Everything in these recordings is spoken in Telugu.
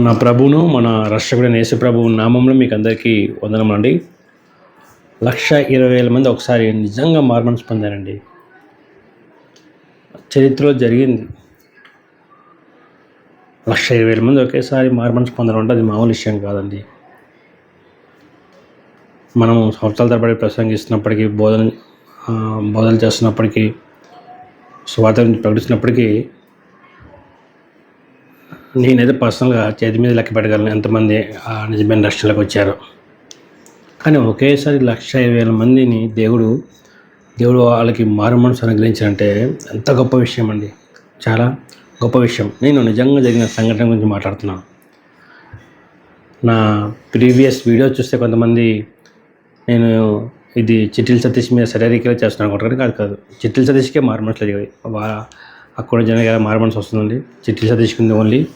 మన ప్రభువును మన రక్షకుడైన యేసు ప్రభువు నామంలో మీకు అందరికీ వందనమండి లక్ష ఇరవై వేల మంది ఒకసారి నిజంగా మార్మన్స్ పొందారండి. చరిత్రలో జరిగింది. లక్ష ఇరవై వేల మంది ఒకేసారి మార్మన్స్ పొందడం అంటే అది మామూలు విషయం కాదండి. మనం సంవత్సరాల తరబడి ప్రసంగిస్తున్నప్పటికీ బోధన బోధన చేస్తున్నప్పటికీ స్వార్థ ప్రకటిస్తున్నప్పటికీ నేనైతే పర్సనల్గా చేతి మీద లెక్క పెట్టగలను. ఎంతమంది ఆ నిజమైన రక్షణలోకి వచ్చారో. కానీ ఒకేసారి లక్ష వేల మందిని దేవుడు దేవుడు వాళ్ళకి మారు మనసు అనుగ్రహించారంటే ఎంత గొప్ప విషయం అండి. చాలా గొప్ప విషయం. నేను నిజంగా జరిగిన సంఘటన గురించి మాట్లాడుతున్నాను. నా ప్రీవియస్ వీడియో చూస్తే కొంతమంది నేను ఇది చిట్టిల సతీష్ మీద శారీరకంగా చేస్తున్నాను అనుకుంటారు కాదు కాదు. చిట్టిల సతీష్కే మారు మనసులు అక్కడ జనగా మారు మనసు వస్తుందండి? చిట్టిల సతీష్ కింద ఓన్లీ.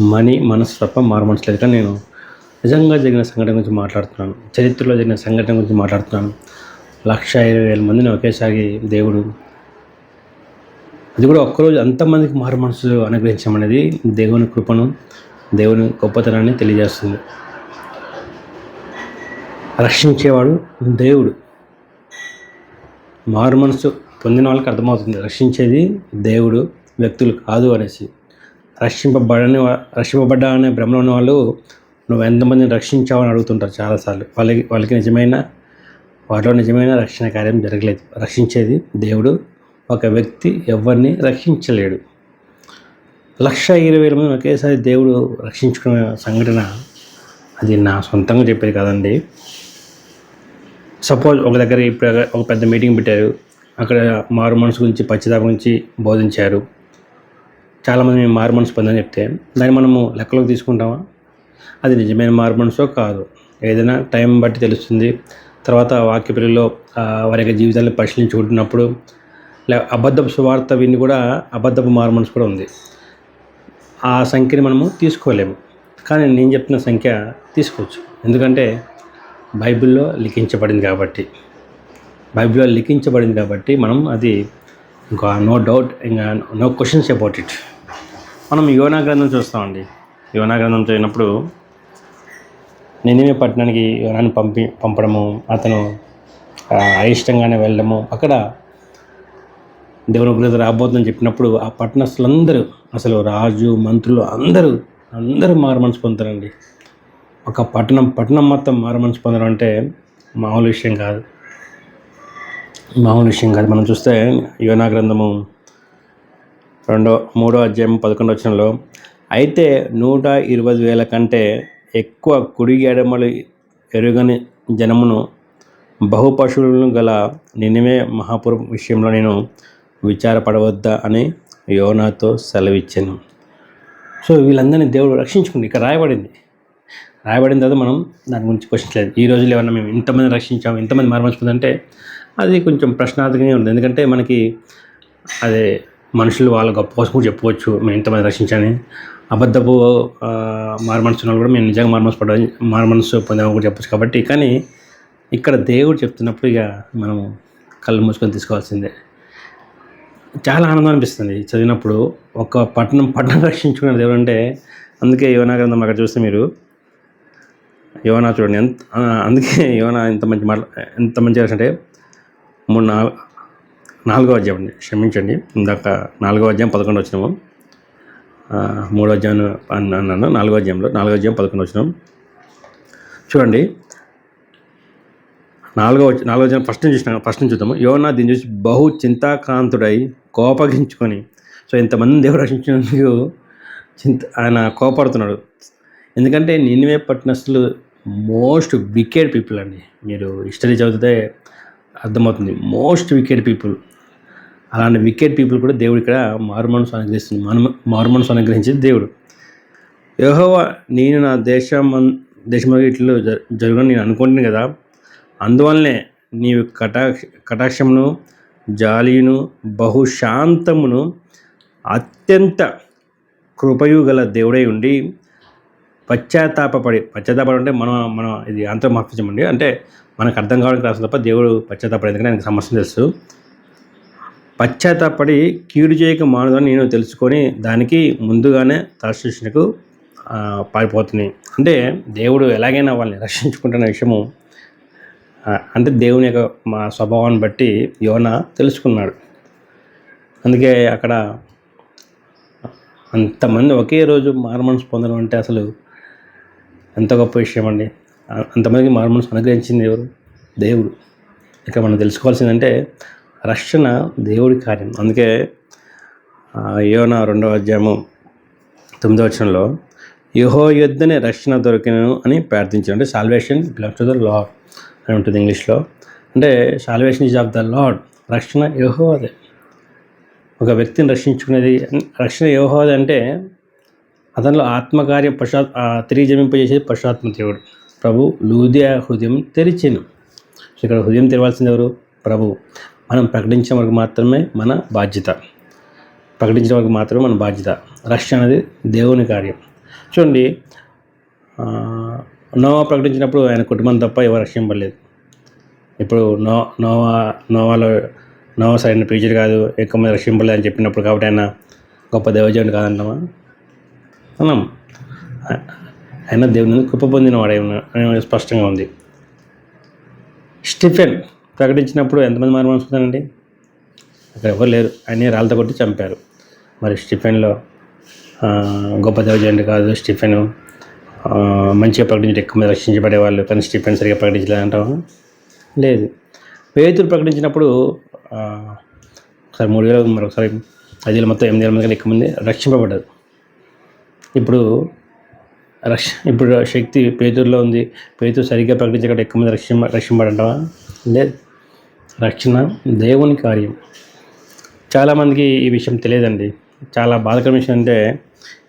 మనీ మనసు తప్ప మారు మనసు లేదు కానీ నేను నిజంగా జరిగిన సంఘటన గురించి మాట్లాడుతున్నాను. చరిత్రలో జరిగిన సంఘటన గురించి మాట్లాడుతున్నాను. లక్ష ఇరవై వేల మందిని ఒకేసారి దేవుడు అది కూడా ఒక్కరోజు అంతమందికి మారు మనసు అనుగ్రహించమనేది దేవుని కృపను దేవుని గొప్పతనాన్ని తెలియజేస్తుంది. రక్షించేవాడు దేవుడు. మారు మనసు పొందిన వాళ్ళకి అర్థమవుతుంది. రక్షించేది దేవుడు వ్యక్తులు కాదు అనేసి. రక్షింపబడని రక్షింపబడ్డా అనే భ్రమలో ఉన్న వాళ్ళు నువ్వు ఎంతమందిని రక్షించావని అడుగుతుంటారు చాలాసార్లు. వాళ్ళకి వాళ్ళకి నిజమైన వాటిలో నిజమైన రక్షణ కార్యం జరగలేదు. రక్షించేది దేవుడు. ఒక వ్యక్తి ఎవరిని రక్షించలేడు. లక్ష ఇరవై వేల మంది ఒకేసారి దేవుడు రక్షించుకునే సంఘటన అది నా సొంతంగా చెప్పేది కాదండి. సపోజ్ ఒక దగ్గర ఇప్పుడు ఒక పెద్ద మీటింగ్ పెట్టారు. అక్కడ మారు మనసు గురించి పచ్చిదా గురించి బోధించారు. చాలామంది మేము మారు పొందని చెప్తే దాన్ని మనము లెక్కలోకి తీసుకుంటామా? అది నిజమైన మారు కాదు. ఏదైనా టైం బట్టి తెలుస్తుంది. తర్వాత వాక్య పిల్లల్లో వారి యొక్క జీవితాన్ని పరిశీలించుకుంటున్నప్పుడు లే అబద్ధపు సువార్త విని కూడా అబద్ధపు మార్మన్స్ కూడా ఉంది. ఆ సంఖ్యని మనము తీసుకోలేము. కానీ నేను చెప్తున్న సంఖ్య తీసుకోవచ్చు. ఎందుకంటే బైబిల్లో లిఖించబడింది కాబట్టి. బైబిల్లో లిఖించబడింది కాబట్టి మనం అది ఇంకా నో డౌట్ ఇంకా నో క్వశ్చన్స్ అబౌట్ ఇట్. మనం యోనా గ్రంథం చూస్తామండి. యోనా గ్రంథం చదివినప్పుడు నినివే పట్టణానికి యోనాన్ని పంపి పంపడము అతను అయిష్టంగానే వెళ్ళడము అక్కడ దేవుని ఉగ్రత రాబోతుందని చెప్పినప్పుడు ఆ పట్టణస్తులందరూ అసలు రాజు మంత్రులు అందరూ అందరూ మారు మనసు పొందుతారండి. ఒక పట్టణం పట్టణం మొత్తం మారు మనసు పొందడం అంటే మామూలు విషయం కాదు. మామూలు విషయం కాదు. మనం చూస్తే యోనా గ్రంథము రెండో మూడో అధ్యాయం పదకొండో వచనంలో అయితే నూట ఇరవై వేల కంటే ఎక్కువ కుడి ఎడమలు ఎరుగని జనమును బహుపశువులను గల నినివే మహాపురం విషయంలో నేను విచారపడవద్దా అని యోనాతో సెలవిచ్చాను. సో వీళ్ళందరినీ దేవుడు రక్షించుకుంది. ఇక్కడ రాయబడింది. రాయబడిన తర్వాత మనం దాని గురించి క్వశ్చన్ లేదు ఈ రోజుల్లో ఏమన్నా మేము ఇంతమంది రక్షించాము ఇంతమంది మార్మర్చుకుందంటే అది కొంచెం ప్రశ్నార్థకంగా ఉంది ఎందుకంటే మనకి అదే మనుషులు వాళ్ళ గొప్ప కోసం కూడా చెప్పుకోవచ్చు. మేము ఇంతమంది రక్షించాలని అబద్ధపు మార్మన్స్ వాళ్ళు కూడా మేము నిజంగా మార్మన్స్ పడ మార్మన్స్ పొందామని కూడా చెప్పచ్చు కాబట్టి. కానీ ఇక్కడ దేవుడు చెప్తున్నప్పుడు ఇక మనం కళ్ళు మూసుకొని తీసుకోవాల్సిందే. చాలా ఆనందం అనిపిస్తుంది చదివినప్పుడు. ఒక పట్టణం పట్టణం రక్షించుకున్న దేవుడు అంటే అందుకే యోనా గ్రంథం అక్కడ చూస్తే మీరు యోనా చూడండి. ఎంత అందుకే యోనా ఎంత మంచి మాట ఎంత మంచి అంటే మొన్న నాలుగో అధ్యాయం అండి. క్షమించండి. ఇందాక నాలుగో అధ్యాయం పదకొండు వచ్చినాము. మూడో అధ్యాయం అన్న- అన్నాను. నాలుగో అధ్యాయంలో నాలుగో అధ్యాయం పదకొండు వచ్చినాం. చూడండి. నాలుగో నాలుగో అధ్యాయం ఫస్ట్ నుంచి చూసినా. ఫస్ట్ నుంచి చూద్దాము. యోనా దీన్ని చూసి బహు చింతాకాంతుడై కోపగించుకొని సో ఇంతమంది దేవుడు రక్షించినందుకు చింత ఆయన కోపడుతున్నాడు. ఎందుకంటే నిన్వే పట్టణస్తులు మోస్ట్ వికెడ్ పీపుల్ అండి. మీరు హిస్టరీ చదివితే అర్థమవుతుంది. Most wicked people. అలాంటి వికెట్ పీపుల్ కూడా దేవుడు ఇక్కడ మారుమనసు అనుగ్రహిస్తుంది. మన మారుమనసు అనుగ్రహించేది దేవుడు. యహోవా నేను నా దేశం దేశంలో ఇట్లు జ- నేను అనుకుంటున్నాను కదా. అందువల్లనే నీవు కటాక్ష కటాక్షమును జాలియును బహుశాంతమును అత్యంత కృపయు గల దేవుడై ఉండి పశ్చాత్తాపడి పశ్చాత్తాపడి అంటే మనం మనం ఇది అంతర్మార్పించమండి అంటే మనకు అర్థం కావడానికి రాసిన తప్ప దేవుడు పశ్చాత్తాపడి ఎందుకంటే ఆయనకు సమస్య తెలుసు. పశ్చాత్తాపడి కీడు చేయక మానదని నేను తెలుసుకొని దానికి ముందుగానే తర్శిష్ణకు పారిపోతున్నాయి. అంటే దేవుడు ఎలాగైనా వాళ్ళని రక్షించుకుంటున్న విషయము అంటే దేవుని యొక్క మా స్వభావాన్ని బట్టి యోన తెలుసుకున్నాడు. అందుకే అక్కడ అంతమంది ఒకే రోజు మార్మన్స్ పొందడం అంటే అసలు ఎంత గొప్ప విషయం అండి. అంతమందికి మార్మన్స్ అనుగ్రహించింది ఎవరు? దేవుడు. ఇక మనం తెలుసుకోవాల్సిందంటే రక్షణ దేవుడి కార్యం. అందుకే యోన రెండవ అధ్యాయము తొమ్మిదవ వచనంలో యహో యుద్ధని రక్షణ దొరికినను అని ప్రార్థించాడు. అంటే salvation belong to the lord అని ఉంటుంది ఇంగ్లీష్లో. అంటే salvation is of the lord రక్షణ యహో అదే ఒక వ్యక్తిని రక్షించుకునేది రక్షణ యహో అంటే అతనిలో ఆత్మకార్య పశ్చా ఆ, తిరిగి జమింపజేసేది పశ్చాత్మ దేవుడు. ప్రభు లూదియా హృదయం తెరిచిను. ఇక్కడ హృదయం తెరవాల్సింది ఎవరు? ప్రభు. మనం ప్రకటించే వరకు మాత్రమే మన బాధ్యత. ప్రకటించడం వరకు మాత్రమే మన బాధ్యత. రక్షణ అనేది దేవుని కార్యం. చూడండి నోవా ప్రకటించినప్పుడు ఆయన కుటుంబం తప్ప ఎవరు రక్షింపలేదు. ఇప్పుడు నో నోవా నోవాలో నోవా సరైన ప్రీచర్ కాదు ఎక్కువ మంది రక్షింపలేదు అని చెప్పినప్పుడు కాబట్టి ఆయన గొప్ప దేవజనుడు కాదంటామా? అన్నాం. ఆయన దేవుని కృప పొందిన వాడే స్పష్టంగా ఉంది. స్టిఫెన్ ప్రకటించినప్పుడు ఎంతమంది మారు మనసుకుంటారండి అక్కడ ఎవరు లేరు. అన్నీ రాళ్ళతో కొట్టి చంపారు. మరి స్టిఫెన్లో ఆ, గొప్ప కాదు స్టిఫెన్ మంచిగా ప్రకటించి ఎక్కువ మంది రక్షించబడేవాళ్ళు కానీ స్టిఫెన్ సరిగా ప్రకటించలేదంటాం లేదు. పేతులు ప్రకటించినప్పుడు ఒకసారి మూడు వేలు మరొకసారి ఐదు వేల మొత్తం ఎనిమిది వేల మంది ఎక్కువ మంది రక్షింపబడ్డారు. ఇప్పుడు రక్ష ఇప్పుడు శక్తి పేదూరులో ఉంది. పేదూరు సరిగ్గా ప్రకటించకుండా ఎక్కువ మంది రక్షింప రక్షింపడంటావా లేదు రక్షణ దేవుని కార్యం. చాలామందికి ఈ విషయం తెలియదండి. చాలా బాధకరమైన విషయం అంటే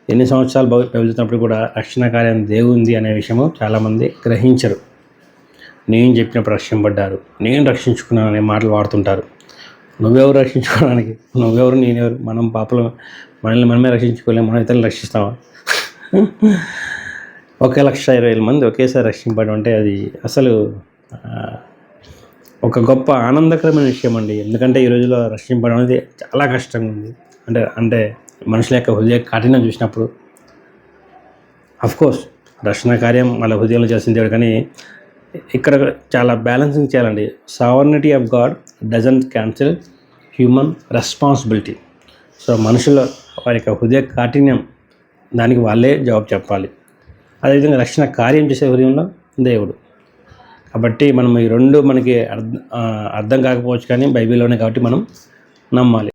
ఎన్ని సంవత్సరాలు భవి కూడా రక్షణ కార్యం దేవుంది అనే విషయము చాలామంది గ్రహించరు. నేను చెప్పినప్పుడు రక్షింపడ్డారు నేను రక్షించుకున్నాను అనే మాటలు వాడుతుంటారు. నువ్వెవరు రక్షించుకోవడానికి? నువ్వెవరు? నేనెవరు? మనం పాపలు మనల్ని మనమే రక్షించుకోలేము మనం ఇతరులు రక్షిస్తామా? ఒక లక్ష ఇరవై వేల మంది ఒకేసారి రక్షింపడం అంటే అది అసలు ఒక గొప్ప ఆనందకరమైన విషయం అండి ఎందుకంటే ఈ రోజుల్లో రక్షింపడం అనేది చాలా కష్టంగా ఉంది. అంటే అంటే మనుషుల యొక్క హృదయ కాఠిన్యం చూసినప్పుడు. కోర్స్ రక్షణ కార్యం వాళ్ళ హృదయంలో చేసిన దేవుడు. కానీ ఇక్కడ చాలా బ్యాలెన్సింగ్ చేయాలండి. Sovereignty of God doesn't cancel human responsibility so మనుషుల వారి యొక్క హృదయ కాఠిన్యం దానికి వాళ్ళే జవాబు చెప్పాలి. అదేవిధంగా రక్షణ కార్యం చేసే హృదయంలో దేవుడు. కాబట్టి మనం ఈ రెండు మనకి అర్థం అర్థం కాకపోవచ్చు కానీ బైబిల్లోనే కాబట్టి మనం నమ్మాలి.